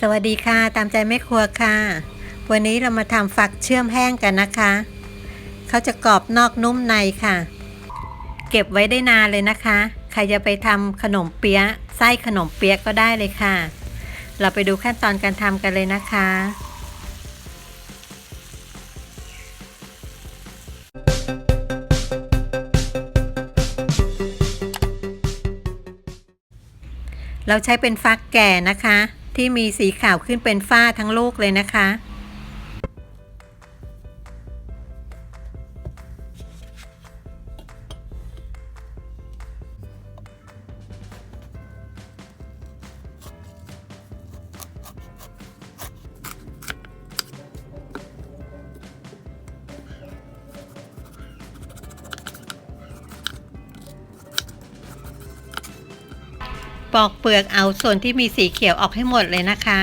สวัสดีค่ะ ตามใจแม่ครัวค่ะ วันนี้เรามาทำฟักเชื่อมแห้งกันนะคะ เขาจะกรอบนอกนุ่มในค่ะ เก็บไว้ได้นานเลยนะคะ ใครจะไปทำขนมเปี๊ยะไส้ขนมเปี๊ยะก็ได้เลยค่ะ เราไปดูขั้นตอนการทำกันเลยนะคะเราใช้เป็นฟักแก่นะคะ ที่มีสีขาวขึ้นเป็นฝ้าทั้งโลกเลยนะคะ ปอกเปลือกเอาส่วนที่มีสีเขียวออกให้หมดเลยนะคะ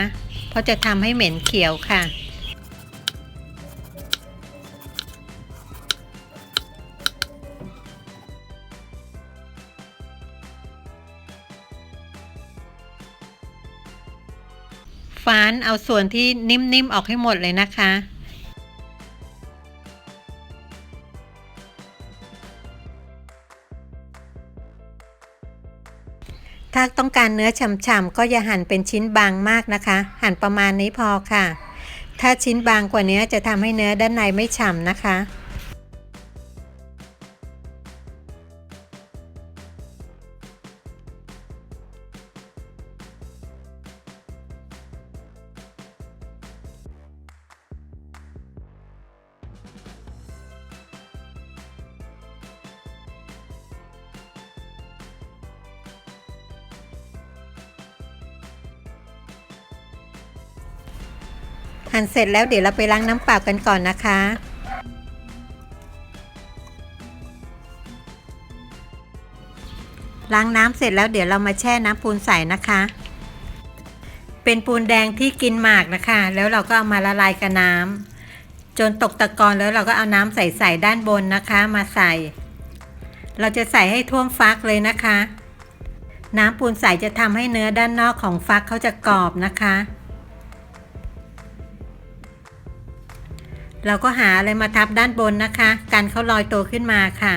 เพราะจะทำให้เหม็นเขียวค่ะฟานเอาส่วนที่นิ่มๆออกให้หมดเลยนะคะ ถ้าต้องการเนื้อฉ่ำๆก็อย่าหั่นเป็นชิ้นบางมากนะคะ หั่นประมาณนี้พอค่ะ ถ้าชิ้นบางกว่านี้จะทำให้เนื้อด้านในไม่ฉ่ำนะคะ หั่นเสร็จแล้วเดี๋ยวเราไปล้างน้ำเปล่ากันก่อนนะคะ ล้างน้ำเสร็จแล้วเดี๋ยวเรามาแช่น้ำปูนใสนะคะ เป็นปูนแดงที่กินหมากนะคะ แล้วเราก็เอามาละลายกับน้ำจนตกตะกอนแล้วเราก็เอาน้ำใส่ๆด้านบนนะคะ มาใส่ เราจะใส่ให้ท่วมฟักเลยนะคะ น้ำปูนใสจะทำให้เนื้อด้านนอกของฟักเขาจะกรอบนะคะ เราก็หาอะไรมาทับด้านบนนะคะกันเขาลอยตัวขึ้นมาค่ะ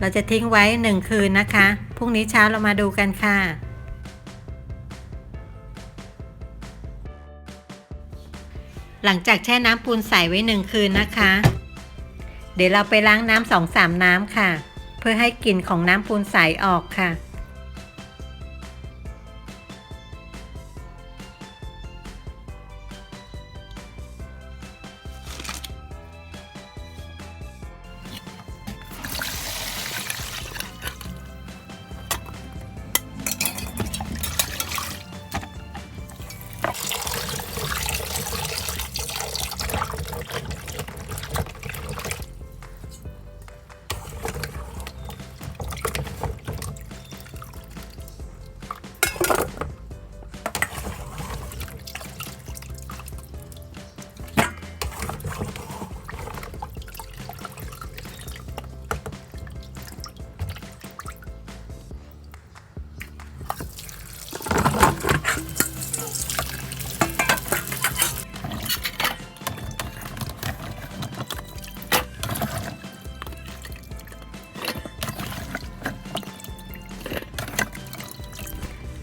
เราจะทิ้งไว้หนึ่งคืนนะคะ พรุ่งนี้เช้าเรามาดูกันค่ะ หลังจากแช่น้ำปูนใสไว้หนึ่งคืนนะคะ เดี๋ยวเราไปล้างน้ำสองสามน้ำค่ะ เพื่อให้กลิ่นของน้ำปูนใสออกค่ะ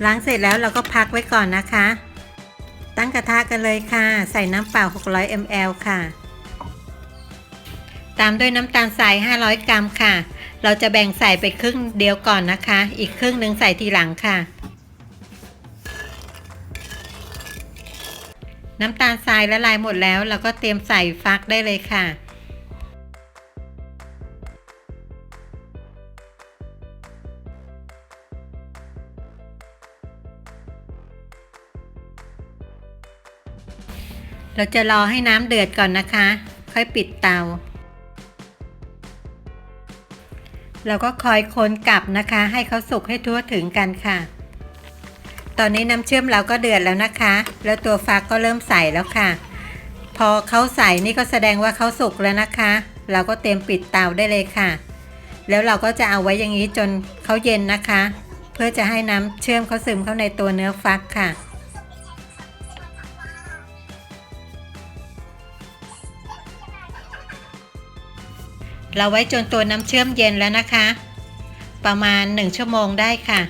ล้างเสร็จแล้วเราก็พักไว้ก่อนนะคะ ตั้งกระทะกันเลยค่ะ ใส่น้ำเปล่า 600 ml ค่ะ ตามด้วยน้ำตาลทราย 500 กรัมค่ะ เราจะแบ่งใส่ไปครึ่งเดียวก่อนนะคะ อีกครึ่งหนึ่งใส่ทีหลังค่ะ น้ำตาลทรายละลายหมดแล้ว เราก็เตรียมใส่ฟักได้เลยค่ะ เราจะรอให้น้ำเดือดก่อนนะคะ ค่อยปิดเตา เราก็คอยคนกลับนะคะ ให้เขาสุกให้ทั่วถึงกันค่ะ ตอนนี้น้ำเชื่อมเราก็เดือดแล้วนะคะ แล้วตัวฟักก็เริ่มใส่แล้วค่ะ พอเขาใส่นี่ก็แสดงว่าเขาสุกแล้วนะคะ เราก็เตรียมปิดเตาได้เลยค่ะ แล้วเราก็จะเอาไว้อย่างนี้จนเขาเย็นนะคะ เพื่อจะให้น้ำเชื่อมเขาซึมเข้าในตัวเนื้อฟักค่ะ เราไว้จนตัวน้ำเชื่อมเย็นแล้วนะคะ ประมาณ 1 ชั่วโมงได้ค่ะ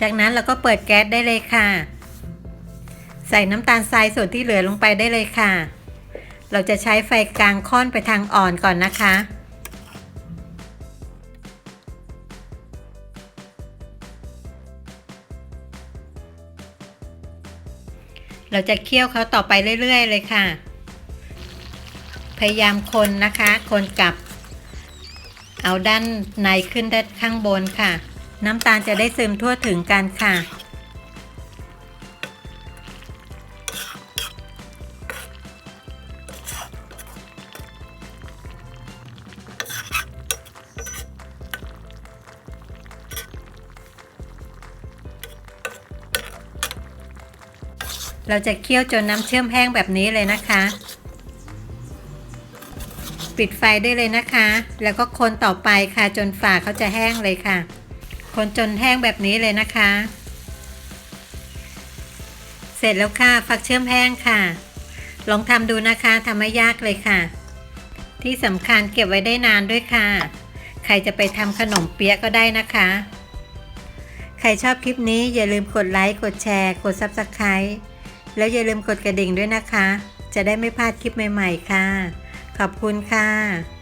จากนั้นเราก็เปิดแก๊สได้เลยค่ะ ใส่น้ำตาลทรายส่วนที่เหลือลงไปได้เลยค่ะ เราจะใช้ไฟกลางค่อนไปทางอ่อนก่อนนะคะเราจะเคี่ยวเขาต่อไปเรื่อย ๆ เลยค่ะ พยายามคนนะคะ คนกลับ เอาด้านในขึ้นด้านข้างบนค่ะ น้ำตาลจะได้ซึมทั่วถึงกันค่ะ เราจะเคี่ยวจนน้ำเชื่อมแห้งแบบนี้เลยนะคะ ปิดไฟได้เลยนะคะ แล้วก็คนต่อไปค่ะจนฝาเขาจะแห้งเลยค่ะ คนจนแห้งแบบนี้เลยนะคะ เสร็จแล้วค่ะฟักเชื่อมแห้งค่ะ ลองทำดูนะคะทำไม่ยากเลยค่ะ ที่สำคัญเก็บไว้ได้นานด้วยค่ะ ใครจะไปทำขนมเปี๊ยะก็ได้นะคะ ใครชอบคลิปนี้อย่าลืมกดไลค์กดแชร์กด Subscribe แล้วอย่าลืมกดกระดิ่งด้วยนะคะ จะได้ไม่พลาดคลิปใหม่ ๆ ค่ะ ขอบคุณค่ะ